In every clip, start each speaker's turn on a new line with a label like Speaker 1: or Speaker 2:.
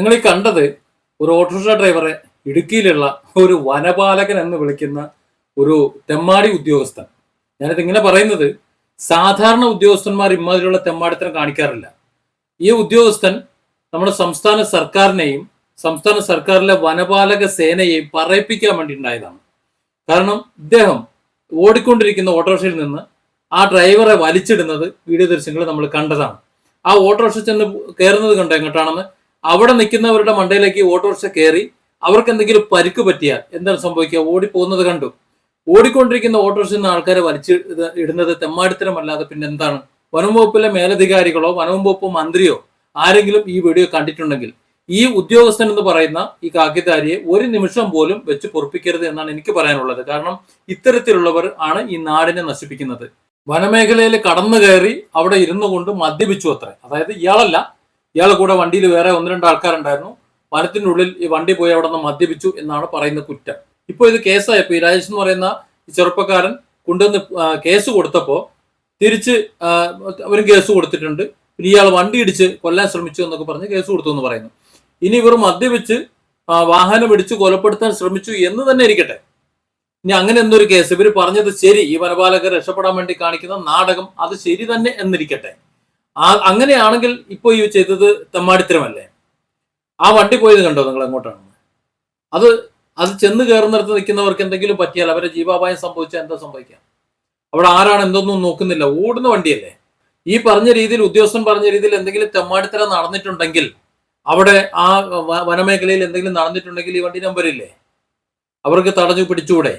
Speaker 1: നിങ്ങൾ ഈ കണ്ടത് ഒരു ഓട്ടോറിക്ഷ ഡ്രൈവറെ ഇടുക്കിയിലുള്ള ഒരു വനപാലകൻ എന്ന് വിളിക്കുന്ന ഒരു തെമ്മാടി ഉദ്യോഗസ്ഥൻ. ഞാനിത് ഇങ്ങനെ പറയുന്നത് സാധാരണ ഉദ്യോഗസ്ഥന്മാർ ഇമാതിരിയുള്ള തെമ്മാടിത്തരം കാണിക്കാറില്ല. ഈ ഉദ്യോഗസ്ഥൻ നമ്മുടെ സംസ്ഥാന സർക്കാരിനെയും സംസ്ഥാന സർക്കാരിലെ വനപാലക സേനയെയും പറയിപ്പിക്കാൻ വേണ്ടി ഉണ്ടായതാണ് കാരണം ഇദ്ദേഹം ഓടിക്കൊണ്ടിരിക്കുന്ന ഓട്ടോറിക്ഷയിൽ നിന്ന് ആ ഡ്രൈവറെ വലിച്ചിടുന്നത് വീഡിയോ ദൃശ്യങ്ങൾ നമ്മൾ കണ്ടതാണ്. ആ ഓട്ടോറിക്ഷ ചെന്ന് കയറുന്നത് കണ്ടോ എങ്ങോട്ടാണെന്ന്? അവിടെ നിൽക്കുന്നവരുടെ മണ്ടയിലേക്ക് ഓട്ടോറിക്ഷ കയറി അവർക്ക് എന്തെങ്കിലും പരിക്ക് പറ്റിയാൽ എന്താണ് സംഭവിക്കുക? ഓടിപ്പോകുന്നത് കണ്ടു. ഓടിക്കൊണ്ടിരിക്കുന്ന ഓട്ടോറിക്ഷ നിന്ന് ആൾക്കാരെ വലിച്ച് ഇടുന്നത് തെമ്മാടിത്തരമല്ലാതെ പിന്നെ എന്താണ്? വനം വകുപ്പിലെ മേലധികാരികളോ വനം വകുപ്പ് മന്ത്രിയോ ആരെങ്കിലും ഈ വീഡിയോ കണ്ടിട്ടുണ്ടെങ്കിൽ ഈ ഉദ്യോഗസ്ഥൻ എന്ന് പറയുന്ന ഈ കാക്കിതാരിയെ ഒരു നിമിഷം പോലും വെച്ച് പൊറപ്പിക്കരുത് എന്നാണ് എനിക്ക് പറയാനുള്ളത്. കാരണം ഇത്തരത്തിലുള്ളവർ ആണ് ഈ നാടിനെ നശിപ്പിക്കുന്നത്. വനമേഖലയിൽ കടന്നു കയറി അവിടെ ഇരുന്നു കൊണ്ട് മദ്യപിച്ചു അത്രേ. അതായത് ഇയാളല്ല ഇയാളെ കൂടെ വണ്ടിയിൽ വേറെ ഒന്ന് രണ്ട് ആൾക്കാരുണ്ടായിരുന്നു. വനത്തിന്റെ ഉള്ളിൽ ഈ വണ്ടി പോയി അവിടെ നിന്ന് മദ്യപിച്ചു എന്നാണ് പറയുന്ന കുറ്റം. ഇപ്പോൾ ഇത് കേസായപ്പോൾ ഈ രാജേഷ് എന്ന് പറയുന്ന ഈ ചെറുപ്പക്കാരൻ കൊണ്ടുവന്ന് കേസ് കൊടുത്തപ്പോൾ തിരിച്ച് അവരും കേസ് കൊടുത്തിട്ടുണ്ട്. പിന്നെ ഇയാൾ വണ്ടി ഇടിച്ച് കൊല്ലാൻ ശ്രമിച്ചു എന്നൊക്കെ പറഞ്ഞ് കേസ് കൊടുത്തു എന്ന് പറയുന്നു. ഇനി ഇവർ മദ്യപിച്ച് വാഹനം ഇടിച്ച് കൊലപ്പെടുത്താൻ ശ്രമിച്ചു എന്ന് തന്നെ ഇരിക്കട്ടെ. ഇനി അങ്ങനെ എന്തൊരു കേസ്. ഇവർ പറഞ്ഞത് ശരി. ഈ വനപാലകർ രക്ഷപ്പെടാൻ വേണ്ടി കാണിക്കുന്ന നാടകം അത് ശരി തന്നെ എന്നിരിക്കട്ടെ. അങ്ങനെയാണെങ്കിൽ ഇപ്പോൾ ഈ ചെയ്തത് തെമ്മാടിത്തരമല്ലേ? ആ വണ്ടി പോയത് കണ്ടോ നിങ്ങൾ എങ്ങോട്ടാണ്? അത് അത് ചെന്ന് കയറുന്നിടത്ത് നിൽക്കുന്നവർക്ക് എന്തെങ്കിലും പറ്റിയാൽ അവരെ ജീവാപായം സംഭവിച്ചാൽ എന്താ സംഭവിക്കാം? അവിടെ ആരാണ് എന്തൊന്നും നോക്കുന്നില്ല. ഓടുന്ന വണ്ടിയല്ലേ? ഈ പറഞ്ഞ രീതിയിൽ ഉദ്യോഗസ്ഥൻ പറഞ്ഞ രീതിയിൽ എന്തെങ്കിലും തെമ്മാടിത്തരം നടന്നിട്ടുണ്ടെങ്കിൽ അവിടെ ആ വനമേഖലയിൽ എന്തെങ്കിലും നടന്നിട്ടുണ്ടെങ്കിൽ ഈ വണ്ടി നമ്പരില്ലേ അവർക്ക് തടഞ്ഞു പിടിച്ചൂടെ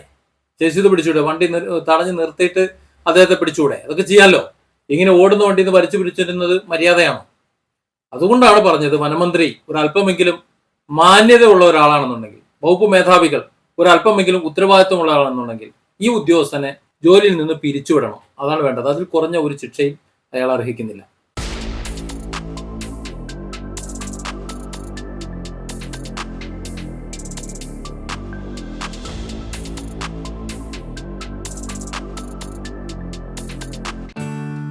Speaker 1: ചേച്ചിത് പിടിച്ചൂടെ വണ്ടി തടഞ്ഞു നിർത്തിയിട്ട് അദ്ദേഹത്തെ പിടിച്ചൂടെ അതൊക്കെ ചെയ്യാമല്ലോ ഇങ്ങനെ ഓടുന്ന വണ്ടിയിൽ നിന്ന് വലിച്ചു പിടിച്ചിരുന്നത് മര്യാദയാണോ? അതുകൊണ്ടാണ് പറഞ്ഞത് വനമന്ത്രി ഒരല്പമെങ്കിലും മാന്യതയുള്ള ഒരാളാണെന്നുണ്ടെങ്കിൽ വകുപ്പ് മേധാവികൾ ഒരല്പമെങ്കിലും ഉത്തരവാദിത്വമുള്ള ആളാണെന്നുണ്ടെങ്കിൽ ഈ ഉദ്യോഗസ്ഥനെ ജോലിയിൽ നിന്ന് പിരിച്ചുവിടണം. അതാണ് വേണ്ടത്. അതിൽ കുറഞ്ഞ ഒരു ശിക്ഷയും അയാൾ അർഹിക്കുന്നില്ല.